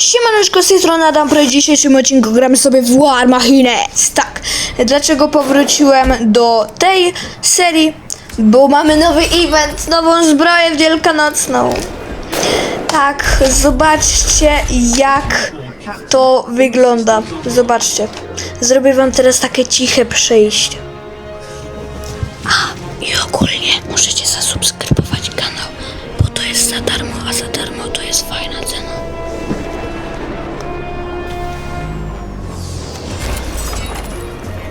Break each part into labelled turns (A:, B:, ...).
A: Siemaneczko, z tej strony Adam, w dzisiejszym odcinku gramy sobie w War Machines. Tak, dlaczego powróciłem do tej serii? Bo mamy nowy event, nową zbroję wielkanocną. Tak, zobaczcie jak to wygląda. Zobaczcie. Zrobię wam teraz takie ciche przejście. A, i ogólnie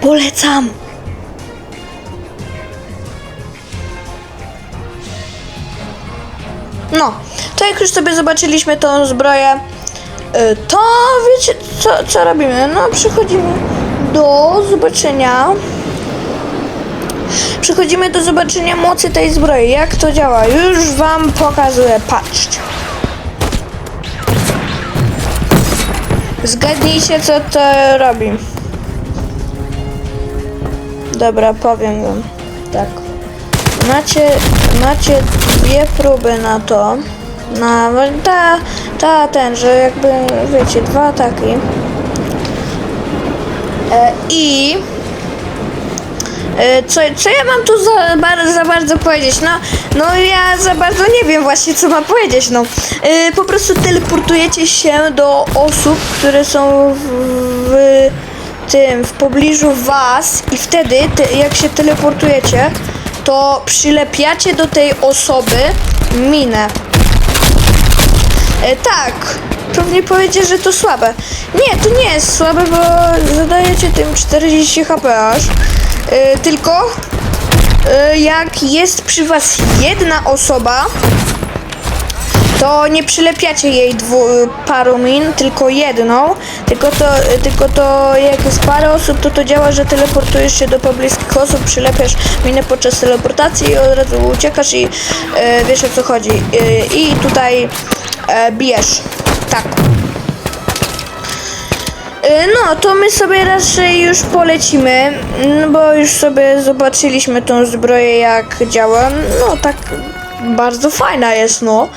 A: Polecam! No, to jak już sobie zobaczyliśmy tą zbroję, y, to wiecie co, co robimy? No, przychodzimy do zobaczenia. Przechodzimy do zobaczenia mocy tej zbroi. Jak to działa? Już wam pokazuję. Patrzcie. Zgadnijcie, co to robi. Dobra, powiem wam. Tak. Macie, macie dwie próby na to. Na ta, ta, ten, że jakby, wiecie, dwa ataki. E, I E, Co, co ja mam tu za, bar, za bardzo powiedzieć? No, no ja za bardzo nie wiem właśnie co mam powiedzieć, no. E, po prostu teleportujecie się do osób, które są w, w tym, w pobliżu was i wtedy, te, jak się teleportujecie, to przylepiacie do tej osoby minę. E, tak, pewnie powiedzieć, że to słabe. Nie, to nie jest słabe, bo zadajecie tym 40 HP aż. E, tylko e, jak jest przy was jedna osoba, to nie przylepiacie jej dwu, paru min, tylko jedną. Tylko to, tylko to jak jest parę osób, to to działa, że teleportujesz się do pobliskich osób, przylepiasz minę podczas teleportacji i od razu uciekasz i e, wiesz o co chodzi. E, I tutaj e, bijesz. Tak. E, No, to my sobie raczej już polecimy, no bo już sobie zobaczyliśmy tą zbroję jak działa. No, tak bardzo fajna jest, no.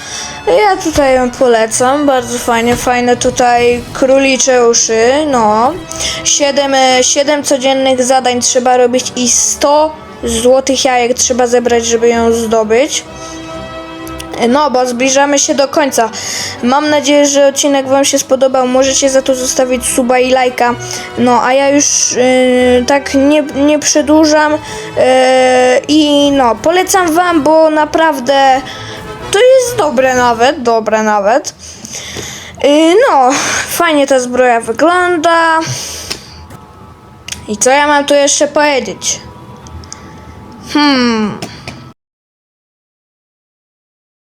A: Ja tutaj ją polecam, bardzo fajnie, fajne tutaj królicze uszy, no. 7, 7 codziennych zadań trzeba robić i 100 złotych jajek trzeba zebrać, żeby ją zdobyć. No, bo zbliżamy się do końca. Mam nadzieję, że odcinek Wam się spodobał. Możecie za to zostawić suba i lajka. No, a ja już yy, tak nie, nie przedłużam. Yy, I no, polecam Wam, bo naprawdę to jest dobre nawet, dobre nawet. Yy, no, fajnie ta zbroja wygląda. I co ja mam tu jeszcze powiedzieć? Hmm.